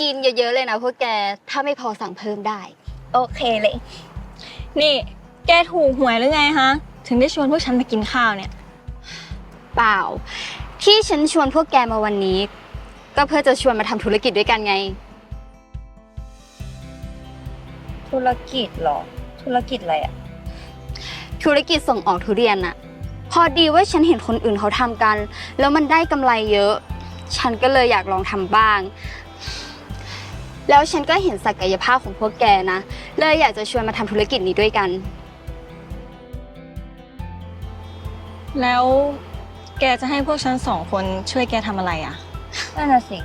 กินเยอะๆเลยนะพวกแก ถ้าไม่พอสั่งเพิ่มได้ โอเคเลย นี่ แกถูกหวยหรือไงฮะ ถึงได้ชวนพวกฉันมากินข้าวเนี่ย เปล่า ที่ฉันชวนพวกแกมาวันนี้ ก็เพื่อจะชวนมาทำธุรกิจด้วยกันไง ธุรกิจเหรอ ธุรกิจอะไรอะธุรกิจส่งออกทุเรียนน่ะ พอดีว่าฉันเห็นคนอื่นเขาทำกัน แล้วมันได้กำไรเยอะ ฉันก็เลยอยากลองทำบ้าง แล้วฉันก็เห็นศักยภาพของพวกแกนะ เลยอยากจะชวนมาทำธุรกิจนี้ด้วยกัน แล้วแกจะให้พวกฉันสองคนช่วยแกทำอะไรอะ นั่นน่ะสิ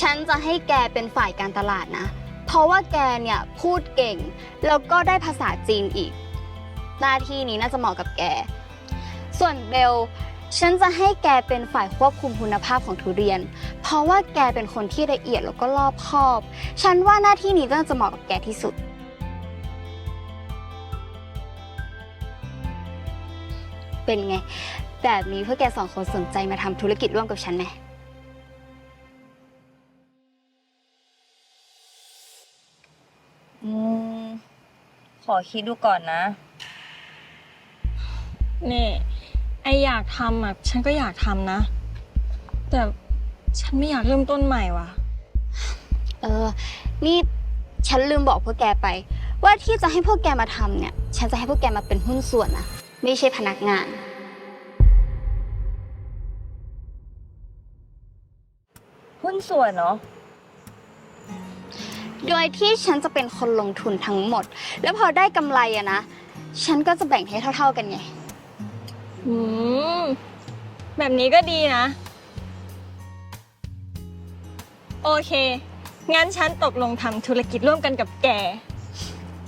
ฉันจะให้แกเป็นฝ่ายการตลาดนะ เพราะว่าแกเนี่ยพูดเก่ง แล้วก็ได้ภาษาจีนอีก หน้าที่นี้น่าจะเหมาะกับแก ส่วนเบล ฉันจะให้แกเป็นฝ่ายควบคุมคุณภาพของทุเรียน เพราะว่าแกเป็นคนที่ละเอียดแล้วก็รอบคอบ ฉันว่าหน้าที่นี้น่าจะเหมาะกับแกที่สุด เป็นไง แบบนี้เพวกแกสองคนสนใจมาทำธุรกิจร่วมกับฉันไหม อืม ขอคิดดูก่อนนะ นี่ ไออยากทำอะฉันก็อยากทำนะ แต่ฉันไม่อยากเริ่มต้นใหม่ว่ะ เออ นี่ฉันลืมบอกพวกแกไป ว่าที่จะให้พวกแกมาทำเนี่ย ฉันจะให้พวกแกมาเป็นหุ้นส่วนนะไม่ใช่พนักงาน หุ้นส่วนเนาะโดยที่ฉันจะเป็นคนลงทุนทั้งหมด แล้วพอได้กำไรอะนะ ฉันก็จะแบ่งให้เท่า ๆกันไง อืม แบบนี้ก็ดีนะ โอเค งั้นฉันตกลงทำธุรกิจร่วมกันกับแก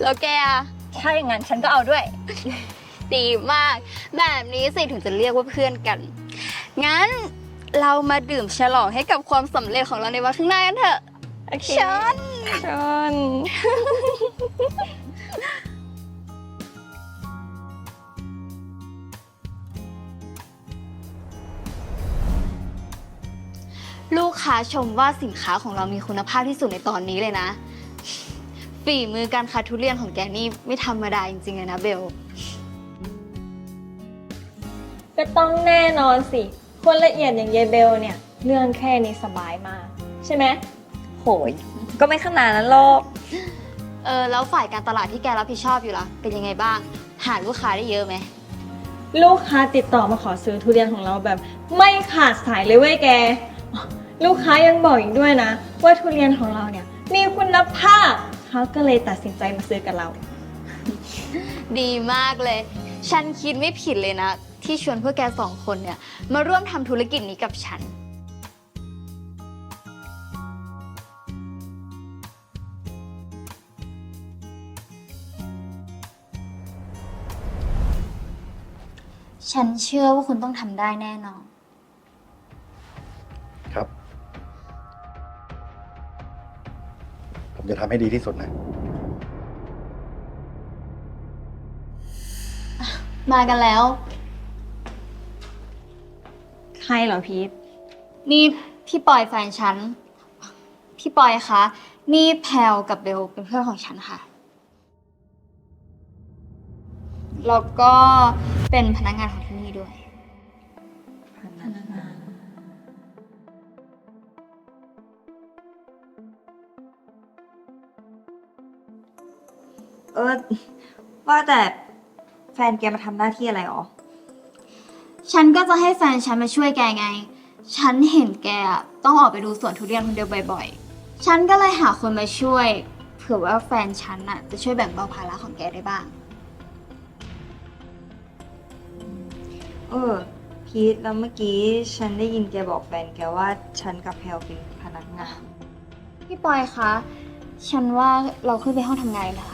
แล้วแกอะใช่งั้นฉันก็เอาด้วย ดีมาก แบบนี้สิถึงจะเรียกว่าเพื่อนกัน งั้นเรามาดื่มฉลองให้กับความสำเร็จของเราในวันข้างหน้ากันเถอะ โอเคเชิญชน ลูกค้าชมว่าสินค้าของเรามีคุณภาพที่สุดในตอนนี้เลยนะ ฝีมือการคัดทุเรียนของแกนี่ไม่ธรรมดาจริงๆเลยนะเบล ก็ต้องแน่นอนสิ คนละเอียดอย่างเยเบลเนี่ย เรื่องแค่นี้สบายมาก ใช่ไหมโหย ก็ไม่ขนาดนั้นหรอกเออแล้วฝ่ายการตลาดที่แกรับผิดชอบอยู่ล่ะ เป็นยังไงบ้าง หาลูกค้าได้เยอะไหม ลูกค้าติดต่อมาขอซื้อทุเรียนของเราแบบ ไม่ขาดสายเลยเว้ยแก ลูกค้ายังบอกอีกด้วยนะ ว่าทุเรียนของเราเนี่ย มีคุณภาพเขาก็เลยตัดสินใจมาซื้อกับเรา ดีมากเลย ฉันคิดไม่ผิดเลยนะ ที่ชวนพวกแกสองคนเนี่ย มาร่วมทำธุรกิจนี้กับฉัน ฉันเชื่อว่าคุณต้องทำได้แน่นอน ผมจะทำให้ดีที่สุดนะ มากันแล้ว ใครเหรอพีทนี่พี่ปอยแฟนฉัน พี่ปอยคะ นี่แพลวกับเบลเป็นเพื่อนของฉันค่ะ แล้วก็เป็นพนักงานของที่นี่ด้วย เออ ว่าแต่แฟนแกมาทำหน้าที่อะไรหรอฉันก็จะให้แฟนฉันมาช่วยแกไง ฉันเห็นแกอะต้องออกไปดูสวนทุเรียนคนเดียวบ่อยๆ ฉันก็เลยหาคนมาช่วย เผื่อว่าแฟนฉันน่ะจะช่วยแบ่งเบาภาระของแกได้บ้าง เออ พีทแล้วเมื่อกี้ฉันได้ยินแกบอกแฟนแกว่าฉันกับแพลวเป็นพนักงาน พี่ปอยคะ ฉันว่าเราขึ้นไปห้องทำงานกันเถอะค่ะ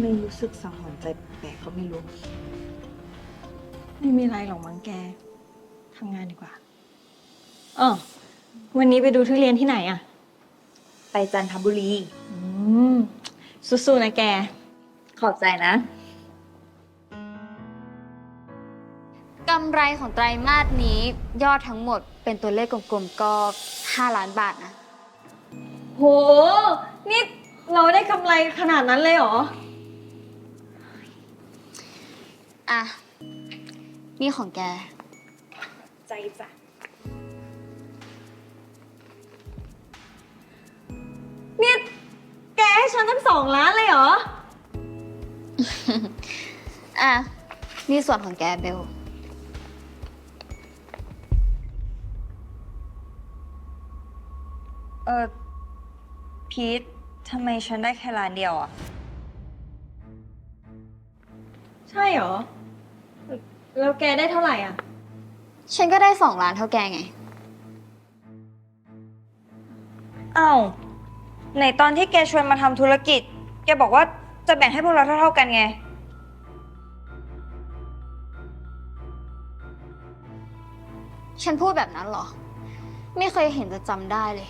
ไม่รู้สึกสังหรณ์ใจแปลกๆก็ไม่รู้ ไม่มีอะไรหรอกมั้งแกทำงานดีกว่าอ๋อวันนี้ไปดูทุเรียนที่ไหนอะไปจันทบุรี อืมสู้ๆนะแก ขอบใจนะ กำไรของไตรมาสนี้ยอดทั้งหมดเป็นตัวเลขกลมๆ ก็ 5 ล้านบาทนะ โห นี่เราได้กำไรขนาดนั้นเลยเหรอ อะ นี่ของแก ใจจ้ะ นี่ แกให้ฉันตั้งสองล้านเลยเหรอ อะ นี่ส่วนของแกเบล เออพีททำไมฉันได้แค่ล้านเดียวอะ ใช่เหรอ แล้วแกได้เท่าไหร่อะ ฉันก็ได้2ล้านเท่าแกไง อ้าวไหนตอนที่แกชวนมาทำธุรกิจ แกบอกว่าจะแบ่งให้พวกเราเท่าๆกันไง ฉันพูดแบบนั้นเหรอ ไม่เคยเห็นจะจำได้เลย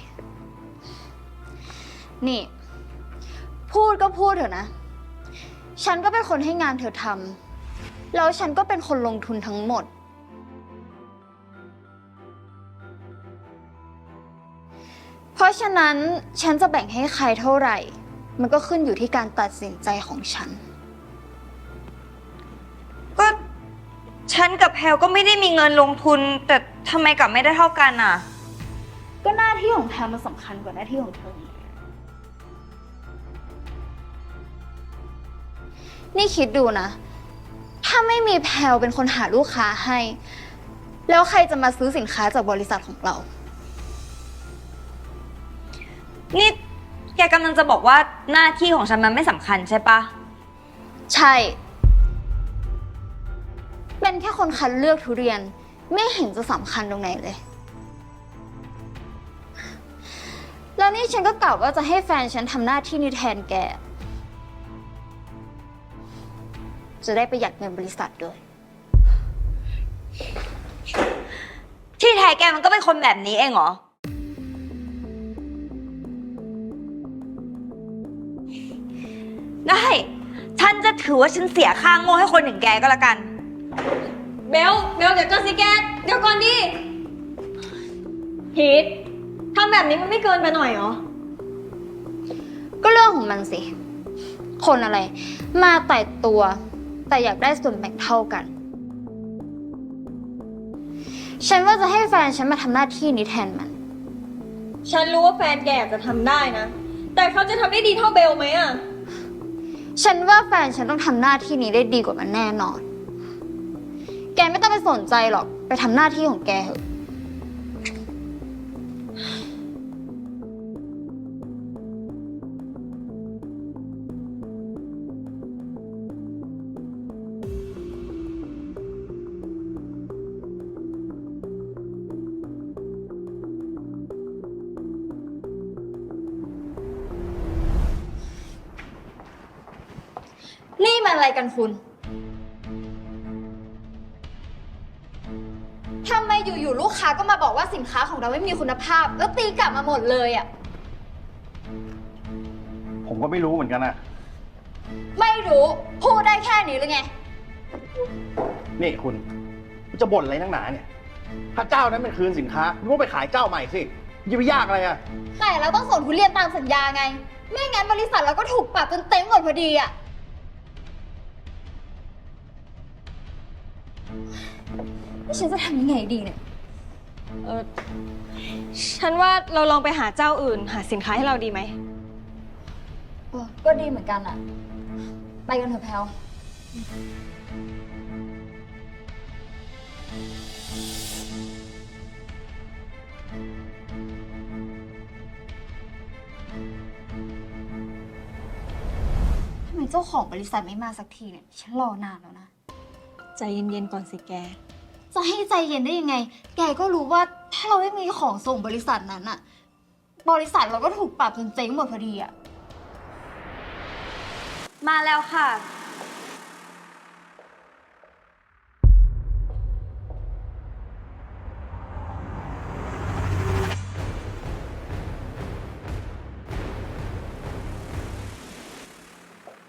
นี่ พูดก็พูดเถอะนะ ฉันก็เป็นคนให้งานเธอทำ แล้วฉันก็เป็นคนลงทุนทั้งหมด เพราะฉะนั้นฉันจะแบ่งให้ใครเท่าไหร่ มันก็ขึ้นอยู่ที่การตัดสินใจของฉัน ก็ฉันกับแพลก็ไม่ได้มีเงินลงทุน แต่ทำไมกลับไม่ได้เท่ากันอะ ก็หน้าที่ของแพลมันสำคัญกว่าหน้าที่ของเธอ นี่คิดดูนะ ถ้าไม่มีแพลวเป็นคนหาลูกค้าให้ แล้วใครจะมาซื้อสินค้าจากบริษัทของเรา นี่แกกำลังจะบอกว่าหน้าที่ของฉันมันไม่สำคัญใช่ปะ ใช่ เป็นแค่คนคัดเลือกทุเรียนไม่เห็นจะสำคัญตรงไหนเลย แล้วนี่ฉันก็กล่าวว่าจะให้แฟนฉันทำหน้าที่นี้แทนแก จะได้ประหยัดเงินบริษัทด้วย ที่แท้แกมันก็เป็นคนแบบนี้เองเหรอ ได้ ฉันจะถือว่าฉันเสียค่าโง่ให้คนอย่างแกก็แล้วกัน เบล เบลเดี๋ยวก่อนสิแก เดี๋ยวก่อนดิพีททำแบบนี้มันไม่เกินไปหน่อยเหรอ ก็เรื่องของมันสิ คนอะไร มาแต่ตัว แต่อยากได้ส่วนแบ่งเท่ากัน ฉันว่าจะให้แฟนฉันมาทำหน้าที่นี้แทนมัน ฉันรู้ว่าแฟนแกอาจจะทำได้นะ แต่เขาจะทำได้ดีเท่าเบลไหมอะฉันว่าแฟนฉันต้องทำหน้าที่นี้ได้ดีกว่ามันแน่นอน แกไม่ต้องไปสนใจหรอก ไปทำหน้าที่ของแกเถอะ อะไรกันคุณ ทำไมอยู่ๆลูกค้าก็มาบอกว่าสินค้าของเราไม่มีคุณภาพ แล้วตีกลับมาหมดเลยอะ่ะผมก็ไม่รู้เหมือนกันอะไม่รู้พูดได้แค่นี้หรือไง นี่คุณคุณจะบ่นอะไรนักหนาเนี่ย ถ้าเจ้านั้นเป็นคืนสินค้าคุณก็ไปขายเจ้าใหม่สิจะไปยากอะไรอะแต่เราต้องส่งทุเรียนตามสัญญาไง ไม่งั้นบริษัทเราก็ถูกปรับจนเต็มหมดพอดีอะ่ะฉันจะทำยังไงดีเนี่ย เออฉันว่าเราลองไปหาเจ้าอื่น หาสินค้าให้เราดีไหม เออก็ดีเหมือนกันอะไปกันเถอะแพลวทำไมเจ้าของบริษัทไม่มาสักทีเนี่ย ฉันรอนานแล้วนะ ใจเย็นๆก่อนสิแก จะให้ใจเย็นได้ยังไง แกก็รู้ว่าถ้าเราไม่มีของส่งบริษัทนั้นอะบริษัทเราก็ถูกปรับจนเจ๊งหมดพอดีอะมาแล้วค่ะ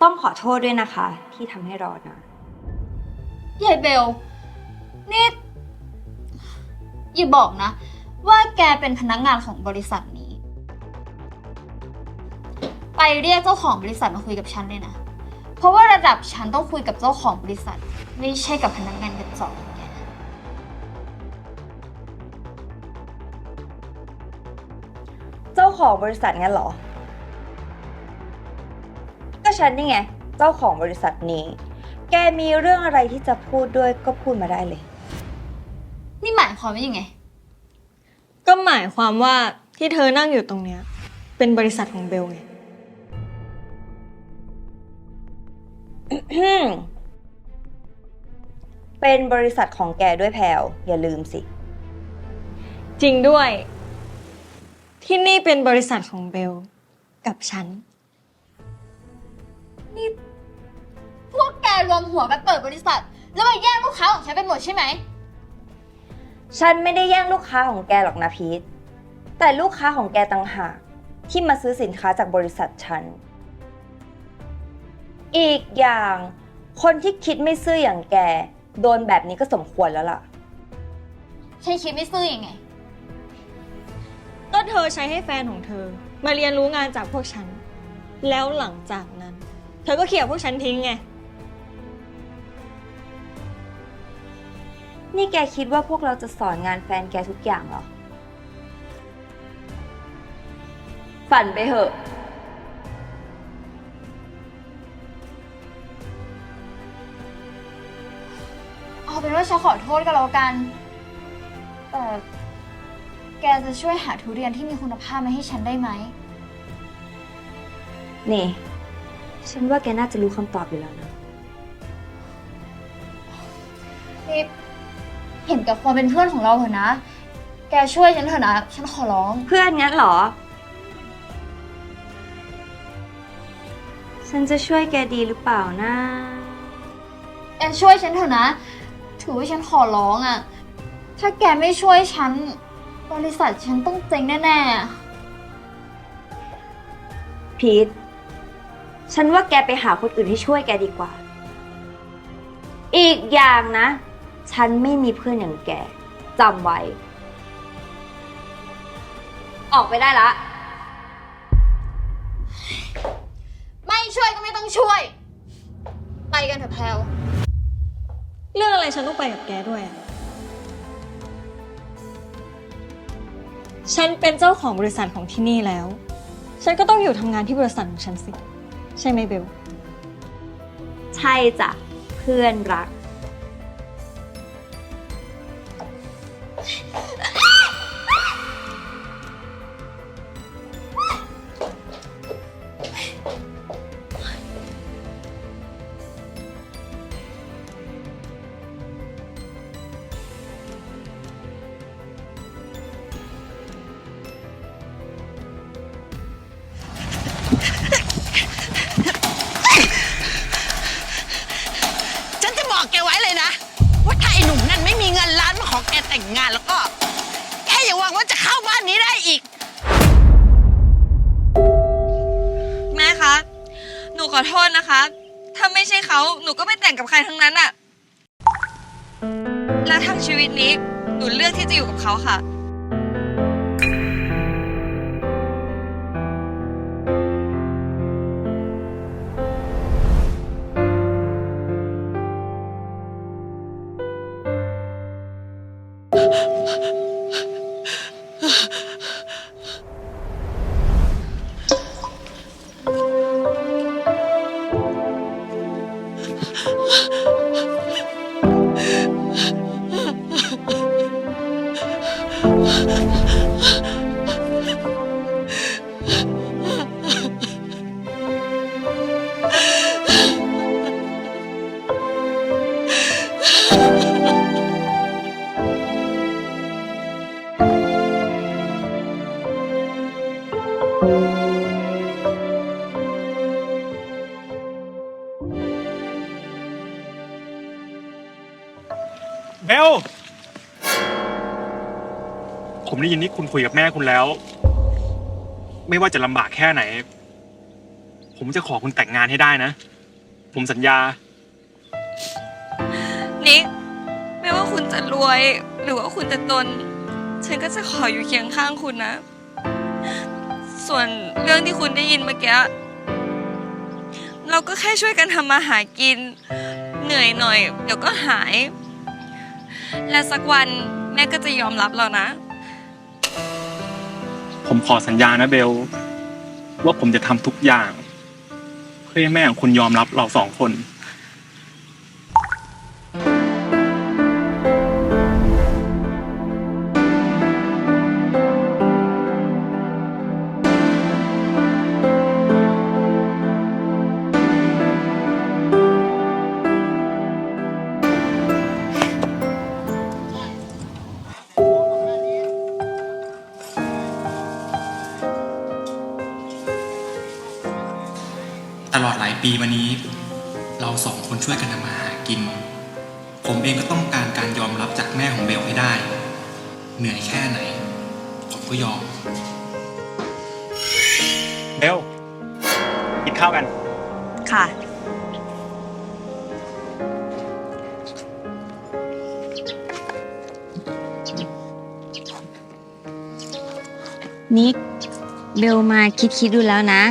ต้องขอโทษด้วยนะคะ ที่ทำให้รอนะ ยายเบล นี่อย่าบอกนะ ว่าแกเป็นพนักงานของบริษัทนี้ ไปเรียกเจ้าของบริษัทมาคุยกับฉันเลยนะ เพราะว่าระดับฉันต้องคุยกับเจ้าของบริษัท ไม่ใช่กับพนักงานกระจอกอย่างแกนะเจ้าของบริษัทงั้นเหรอ ก็ฉันนี่ไง เจ้าของบริษัทนี้ แกมีเรื่องอะไรที่จะพูดด้วยก็พูดมาได้เลย นี่หมายความว่ายังไง ก็หมายความว่าที่เธอนั่งอยู่ตรงเนี้ย เป็นบริษัทของเบลไง เป็นบริษัทของแกด้วยแพลวอย่าลืมสิ จริงด้วย ที่นี่เป็นบริษัทของเบล กับฉันพวกแก รวมหัวกันเปิดบริษัท แล้วมาแย่งลูกค้าของฉันไปหมดใช่ไหม ฉันไม่ได้แย่งลูกค้าของแกหรอกนะพีท แต่ลูกค้าของแกต่างหาก ที่มาซื้อสินค้าจากบริษัทฉัน อีกอย่าง คนที่คิดไม่ซื่ออย่างแก โดนแบบนี้ก็สมควรแล้วล่ะ ฉันคิดไม่ซื่อยังไง ก็เธอใช้ให้แฟนของเธอ มาเรียนรู้งานจากพวกฉัน แล้วหลังจากนั้น เธอก็เขี่ยพวกฉันทิ้งไง นี่แกคิดว่าพวกเราจะสอนงานแฟนแกทุกอย่างเหรอ ฝันไปเหอะ เอาเป็นว่าฉันขอโทษก็แล้วกัน แต่แกจะช่วยหาทุเรียนที่มีคุณภาพมาให้ฉันได้ไหม นี่ ฉันว่าแกน่าจะรู้คำตอบอยู่แล้วนะ นี่ เห็นกับความเป็นเพื่อนของเราเถอะนะ แกช่วยฉันเถอะนะ ฉันขอร้อง เพื่อนงั้นเหรอ ฉันจะช่วยแกดีหรือเปล่านะ แกช่วยฉันเถอะนะ ถือว่าฉันขอร้องอะ่ะถ้าแกไม่ช่วยฉัน บริษัทฉันต้องเจ๊งแน่ๆอะพีท ฉันว่าแกไปหาคนอื่นให้ช่วยแกดีกว่า อีกอย่างนะ ฉันไม่มีเพื่อนอย่างแกจำไว้ ออกไปได้ละ ไม่ช่วยก็ไม่ต้องช่วย ไปกันเถอะแพลวเรื่องอะไรฉันต้องไปกับแกด้วยอะฉันเป็นเจ้าของบริษัทของที่นี่แล้ว ฉันก็ต้องอยู่ทำงานที่บริษัทของฉันสิ ใช่ไหมเบล ใช่จ้ะเพื่อนรัก อโทษนะคะ ถ้าไม่ใช่เขาหนูก็ไม่แต่งกับใครทั้งนั้นอะและทั้งชีวิตนี้หนูเลือกที่จะอยู่กับเขาค่ะ ผมได้ยินที่คุณคุยกับแม่คุณแล้ว ไม่ว่าจะลำบากแค่ไหน ผมจะขอคุณแต่งงานให้ได้นะ ผมสัญญา นิกไม่ว่าคุณจะรวย หรือว่าคุณจะจนฉันก็จะขออยู่เคียงข้างคุณนะ ส่วนเรื่องที่คุณได้ยินเมื่อกี้เราก็แค่ช่วยกันทำมาหากิน เหนื่อยหน่อย เดี๋ยวก็หาย และสักวันแม่ก็จะยอมรับเรานะ ผมขอสัญญานะเบล ว่าผมจะทำทุกอย่าง เพื่อให้แม่ของคุณยอมรับเราสองคน นิกเบลมาคิดคิดดูแล้วนะ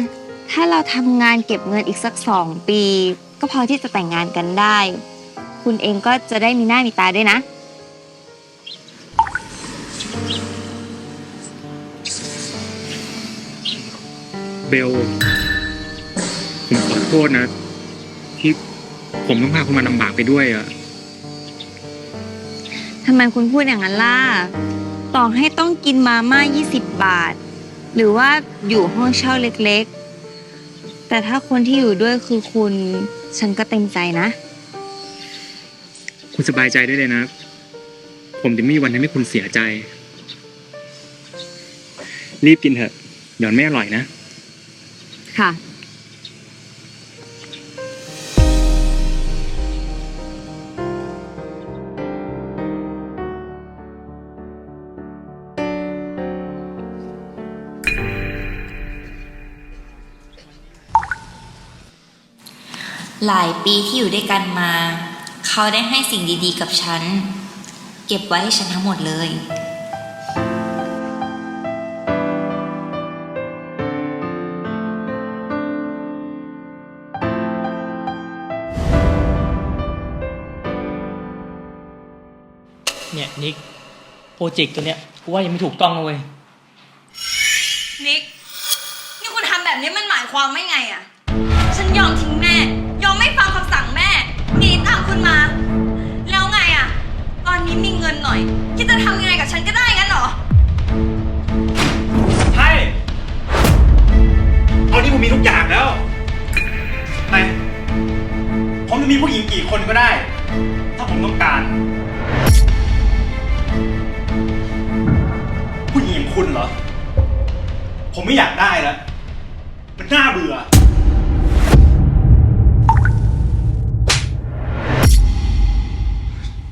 ถ้าเราทำงานเก็บเงินอีกสักสองปี ก็พอที่จะแต่งงานกันได้ คุณเองก็จะได้มีหน้ามีตาด้วยนะ เบล ผมขอโทษนะ ที่ผมต้องพาคุณมาลำบากไปด้วยอะทำไมคุณพูดอย่างนั้นล่ะ ต่อให้ต้องกินมาม่า 20 บาท หรือว่าอยู่ห้องเช่าเล็กๆ แต่ถ้าคนที่อยู่ด้วยคือคุณ ฉันก็เต็มใจนะ คุณสบายใจได้เลยนะ ผมจะไม่มีวันทำให้คุณเสียใจ รีบกินเถอะเดี๋ยวไม่อร่อยนะ ค่ะ หลายปีที่อยู่ด้วยกันมา เขาได้ให้สิ่งดีๆกับฉัน เก็บไว้ให้ฉันทั้งหมดเลย เนี่ยนิกโปรเจกต์ตัวเนี้ยกูว่ายังไม่ถูกต้องนะเว้ยนิก นี่คุณทำแบบนี้มันหมายความว่าไง อยคิดจะทำยังไงกับฉันก็ได้งั้นเหรอ ใช่ตอนนี้ผมมีทุกอย่างแล้วไปผมจะมีผู้หญิงกี่คนก็ได้ ถ้าผมต้องการ ผู้หญิงอย่างคุณเหรอ ผมไม่อยากได้แล้ว มันน่าเบื่อ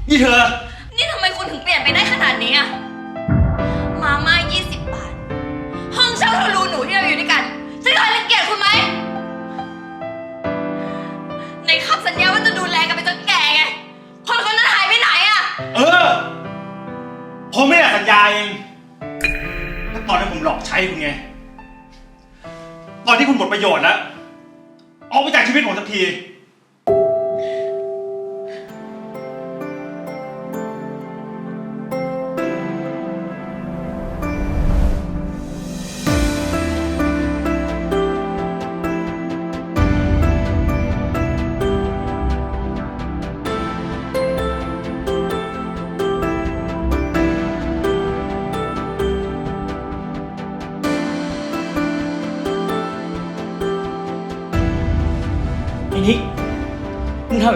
นี่เธอ ผมหลอกใช้คุณไง ตอนที่คุณหมดประโยชน์แล้ว ออกไปจากชีวิตผมสักที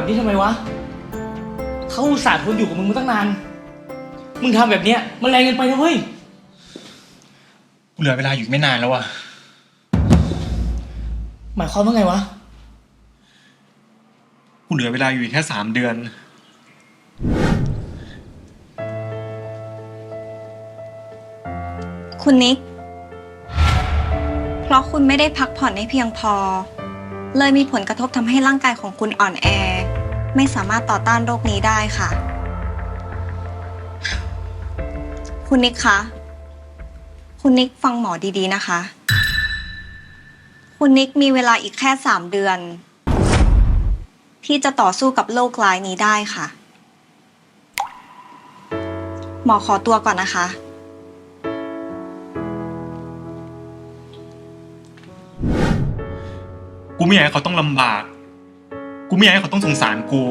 แบบนี้ทำไมวะเขาอุตส่าห์ทนอยู่กับมึงมาตั้งนาน มึงทำแบบเนี้ยมันแรงเกินไปนะเว้ยเหลือเวลาอยู่ไม่นานแล้วอะหมายความว่าไงวะ กูเหลือเวลาอยู่อีกแค่สามเดือน คุณนิก เพราะคุณไม่ได้พักผ่อนให้เพียงพอ เลยมีผลกระทบทำให้ร่างกายของคุณอ่อนแอ ไม่สามารถต่อต้านโรคนี้ได้ค่ะ คุณนิกคะ คุณนิกฟังหมอดีๆนะคะ คุณนิกมีเวลาอีกแค่สามเดือน ที่จะต่อสู้กับโรคร้ายนี้ได้ค่ะ หมอขอตัวก่อนนะคะกูไม่อยากให้เขาต้องลำบาก กูไม่อยากให้เขาต้องสงสารกู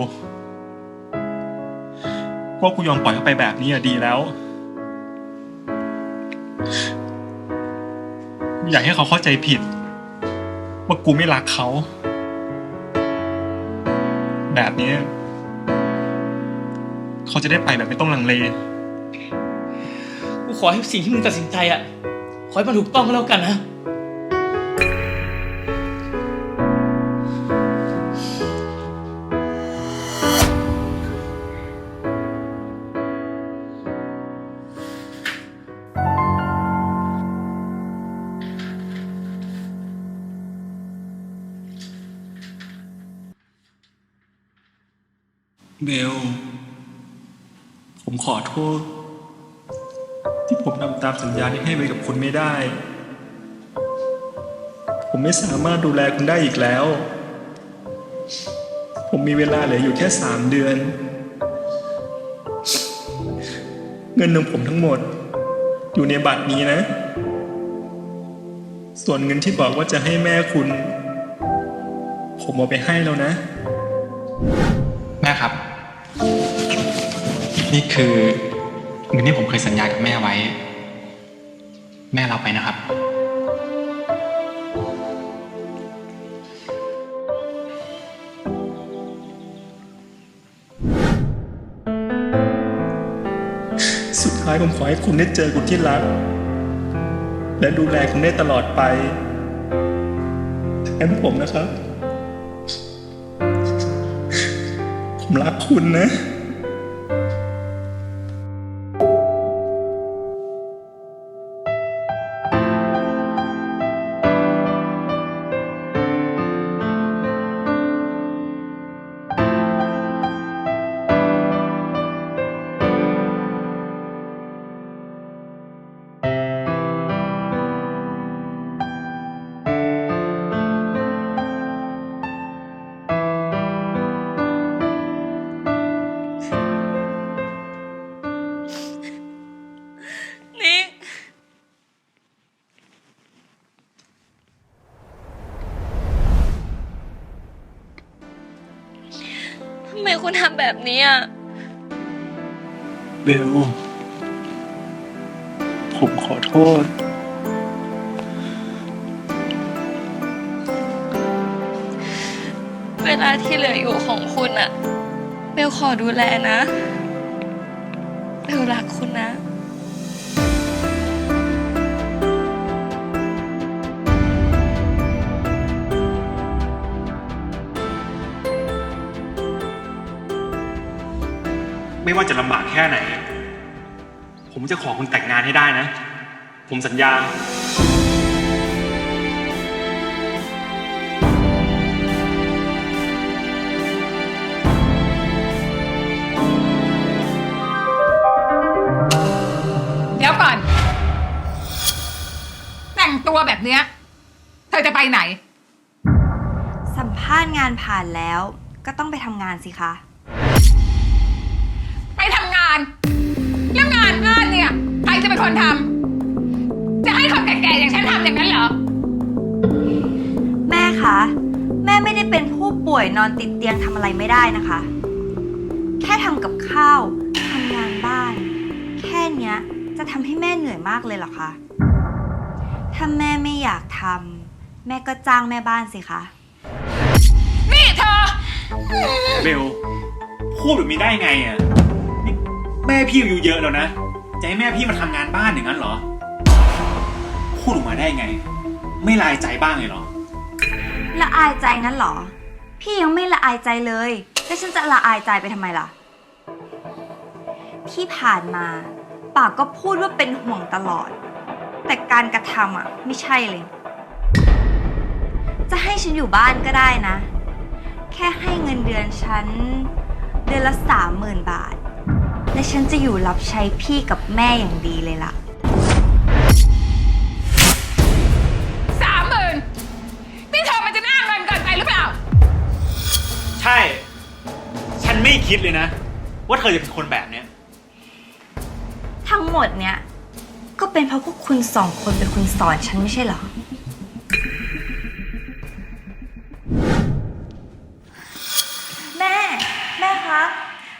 ว่ากูยอมปล่อยเขาไปแบบนี้อะดีแล้ว อยากให้เขาเข้าใจผิด ว่ากูไม่รักเขา แบบนี้ เขาจะได้ไปแบบไม่ต้องลังเล กูขอให้สิ่งที่มึงตัดสินใจอะขอให้มันถูกต้องก็แล้วกันนะ เบล ผมขอโทษ ที่ผมทำตามสัญญาที่ให้ไว้กับคุณไม่ได้ ผมไม่สามารถดูแลคุณได้อีกแล้ว ผมมีเวลาเหลืออยู่แค่สามเดือน เงินของผมทั้งหมด อยู่ในบัตรนี้นะ ส่วนเงินที่บอกว่าจะให้แม่คุณ ผมเอาไปให้แล้วนะ นี่คือเงินที่ผมเคยสัญญากับแม่ไว้ แม่รับไปนะครับ สุดท้ายผมขอให้คุณได้เจอคุณที่รัก และดูแลคุณได้ตลอดไปแทนผมนะครับ ผมรักคุณนะ คุณทำแบบนี้อะ เบล ผมขอโทษ เวลาที่เหลืออยู่ของคุณอะเบลขอดูแลนะ เบลรักคุณนะ ว่าจะลำบากแค่ไหน ผมจะขอคุณแต่งงานให้ได้นะ ผมสัญญา เดี๋ยวก่อน แต่งตัวแบบเนี้ย เธอจะไปไหน สัมภาษณ์งานผ่านแล้วก็ต้องไปทำงานสิคะไปทำงาน แล้วงานงานเนี่ยใครจะเป็นคนทำจะให้คนแก่ๆอย่างฉันทำอย่างนั้นเหรอ แม่คะ แม่ไม่ได้เป็นผู้ป่วยนอนติดเตียงทำอะไรไม่ได้นะคะ แค่ทำกับข้าวทำงานบ้าน แค่เนี้ยจะทำให้แม่เหนื่อยมากเลยเหรอคะถ้าแม่ไม่อยากทำแม่ก็จ้างแม่บ้านสิคะ นี่เธอ เบลพูดแบบนี้ได้ไงอะนี่ แม่พี่อายุเยอะแล้วนะ จะให้แม่พี่มาทำงานบ้านอย่างนั้นเหรอ พูดออกมาได้ไง ไม่ลายใจบ้างเลยเหรอ ละอายใจงั้นเหรอ พี่ยังไม่ละอายใจเลย แล้วฉันจะละอายใจไปทำไมล่ะ ที่ผ่านมา ปากก็พูดว่าเป็นห่วงตลอด แต่การกระทำอะ ไม่ใช่เลย จะให้ฉันอยู่บ้านก็ได้นะ แค่ให้เงินเดือนฉัน เดือนละสามหมื่นบาท และฉันจะอยู่รับใช้พี่กับแม่อย่างดีเลยล่ะ สามหมื่นนี่เธอมันจะน่าเงินเกินไปหรือเปล่า ใช่ ฉันไม่คิดเลยนะ ว่าเธอจะเป็นคนแบบเนี้ย ทั้งหมดเนี้ยก็เป็นเพราะพวกคุณสองคนเป็นคนสอนฉันไม่ใช่เหรอ แม่ แม่คะ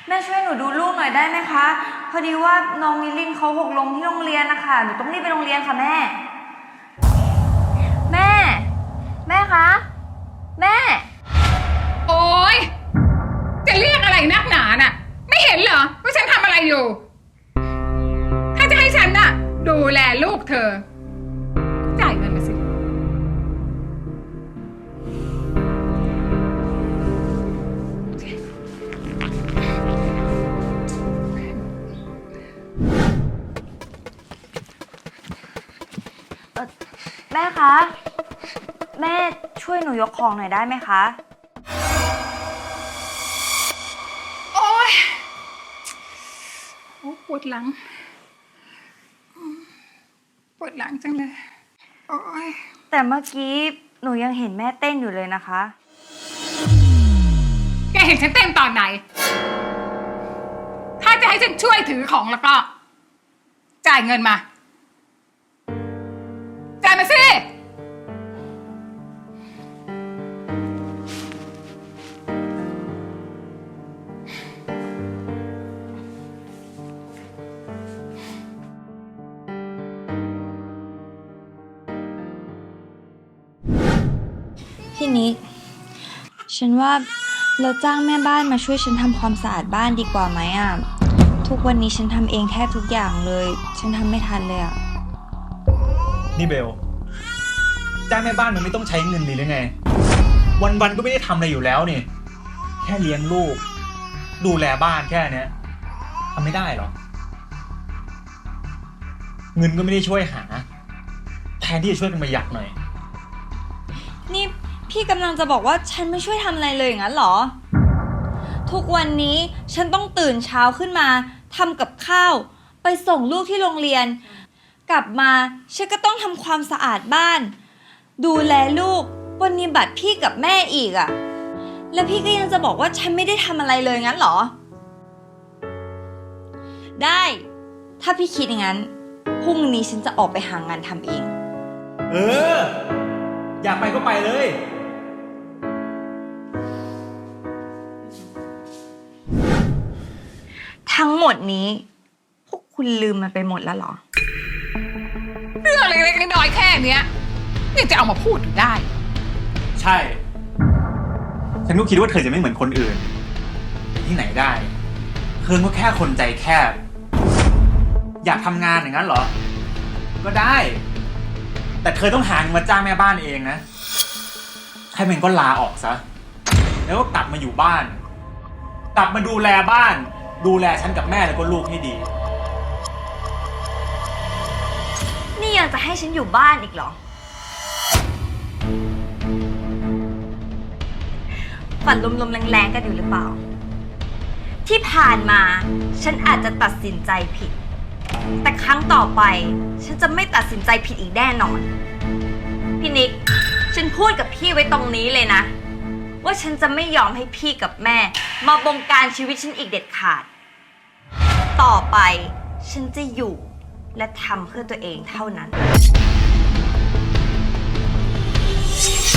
แม่ช่วยหนูดูลูกหน่อยได้ไหมคะ พอดีว่าน้องมิลินเขาหกล้มที่โรงเรียนนะคะหนูต้องรีบไปโรงเรียนค่ะแม่ แม่ แม่คะ แม่ โอ๊ย จะเรียกอะไรนักหนาน่ะ ไม่เห็นเหรอว่าฉันทำอะไรอยู่ ถ้าจะให้ฉันน่ะ ดูแลลูกเธอ แม่คะ แม่ช่วยหนูยกของหน่อยได้ไหมคะ โอ๊ยโอ้ปวดหลังอืมปวดหลังจังเลย โอ๊ย แต่เมื่อกี้หนูยังเห็นแม่เต้นอยู่เลยนะคะ แกเห็นฉันเต้นตอนไหน ถ้าจะให้ฉันช่วยถือของแล้วก็ จ่ายเงินมา ฉันว่าเราจ้างแม่บ้านมาช่วยฉันทำความสะอาดบ้านดีกว่าไหมอะ ทุกวันนี้ฉันทำเองแทบทุกอย่างเลย ฉันทำไม่ทันเลยอะ นี่เบล จ้างแม่บ้านมันไม่ต้องใช้เงินเลยหรือไง วันๆก็ไม่ได้ทำอะไรอยู่แล้วนี่ แค่เลี้ยงลูก ดูแลบ้านแค่เนี้ยทำไม่ได้หรอ เงินก็ไม่ได้ช่วยหา แทนที่จะช่วยกันประหยัดหน่อย นี่ พี่กำลังจะบอกว่าฉันไม่ช่วยทำอะไรเลยอย่างนั้นเหรอ ทุกวันนี้ฉันต้องตื่นเช้าขึ้นมาทำกับข้าว ไปส่งลูกที่โรงเรียน กลับมาฉันก็ต้องทำความสะอาดบ้าน ดูแลลูกปฏิบัติพี่กับแม่อีกอะ่ะแล้วพี่ก็ยังจะบอกว่าฉันไม่ได้ทำอะไรเลยงั้นเหรอ ได้ ถ้าพี่คิดอย่างนั้นพรุ่งนี้ฉันจะออกไปหางานทำเอง เออ อยากไปก็ไปเลย ทั้งหมดนี้ พวกคุณลืมมันไปหมดแล้วเหรอ เรื่องเล็กๆน้อยๆแค่เนี้ยนี่จะเอามาพูดอยู่ได้ ใช่ ฉันก็คิดว่าเธอจะไม่เหมือนคนอื่นที่ไหนได้ เธอก็แค่คนใจแคบ อยากทำงานอย่างนั้นเหรอ ก็ได้ แต่เธอต้องหาเงินมาจ้างแม่บ้านเองนะให้มันก็ลาออกซะ แล้วก็กลับมาอยู่บ้าน กลับมาดูแลบ้าน ดูแลฉันกับแม่แล้วก็ลูกให้ดี นี่ยังจะให้ฉันอยู่บ้านอีกเหรอ ฝันลมๆแรงๆกันอยู่หรือเปล่า ที่ผ่านมาฉันอาจจะตัดสินใจผิด แต่ครั้งต่อไป ฉันจะไม่ตัดสินใจผิดอีกแน่นอน พี่นิก ฉันพูดกับพี่ไว้ตรงนี้เลยนะ ว่าฉันจะไม่ยอมให้พี่กับแม่ มาบงการชีวิตฉันอีกเด็ดขาด ต่อไป ฉันจะอยู่และทำเพื่อตัวเองเท่านั้น